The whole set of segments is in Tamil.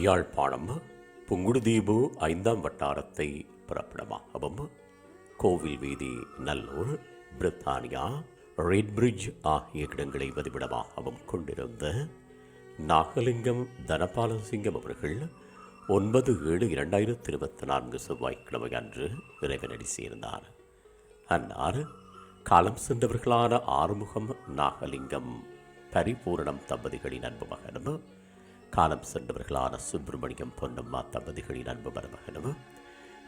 யாழ்ப்பாணம் புங்குடுதீபு ஐந்தாம் வட்டாரத்தை பிறப்பிடமாகவும் கோவில் வீதி நல்லூர் பிரித்தானியா ரெட் பிரிட்ஜ் ஆகிய இடங்களை வதிவிடமாகவும் கொண்டிருந்த நாகலிங்கம் தனபாலசிங்கம் அவர்கள் ஒன்பது ஏழு இரண்டாயிரத்தி இருபத்தி நான்கு செவ்வாய்க்கிழமை அன்று இறைவனடி சேர்ந்தார். அன்னார் காலம் சென்றவர்களான ஆறுமுகம் நாகலிங்கம் பரிபூரணம் தம்பதிகளின் அன்பு மகனும் காலம் சென்றவர்களான சுப்பிரமணியம் பொன்னம்மா தம்பதிகளின் அன்பு மருமகனும்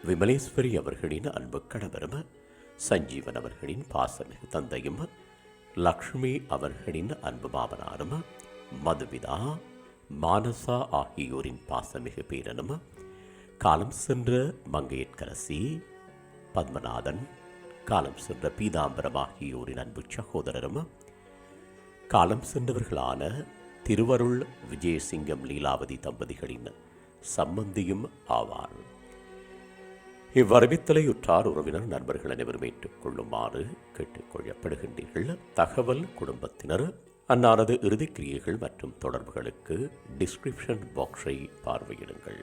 விமலேஸ்வரி அவர்களின் அன்பு கணவரும் சஞ்சீவன் அவர்களின் பாசமிகு தந்தையும் லக்ஷ்மி அவர்களின் அன்பு மாமனாரும் மதுவிதா மானசா ஆகியோரின் பாசமிகு பேரனும் காலம் சென்ற மங்கையற்கரசி பத்மநாதன் காலம் சென்ற பீதாம்பரம் ஆகியோரின் அன்பு சகோதரரும் காலம் சென்றவர்களான திருவருள் விஜயசிங்கம் லீலாவதி தம்பதிகளின் சம்பந்தியும் ஆவார் இவ்வறிவித்தலை உற்றார் உறவினர் நண்பர்கள் அனைவரும் ஏற்றுக்கொள்ளுமாறு கேட்டுக்கொள்ளப்படுகின்றீர்கள். தகவல் குடும்பத்தினர் அன்னாரது இறுதிக்கிரியைகள் மற்றும் தொடர்புகளுக்கு டிஸ்கிரிப்ஷன் பாக்ஸை பார்வையிடுங்கள்.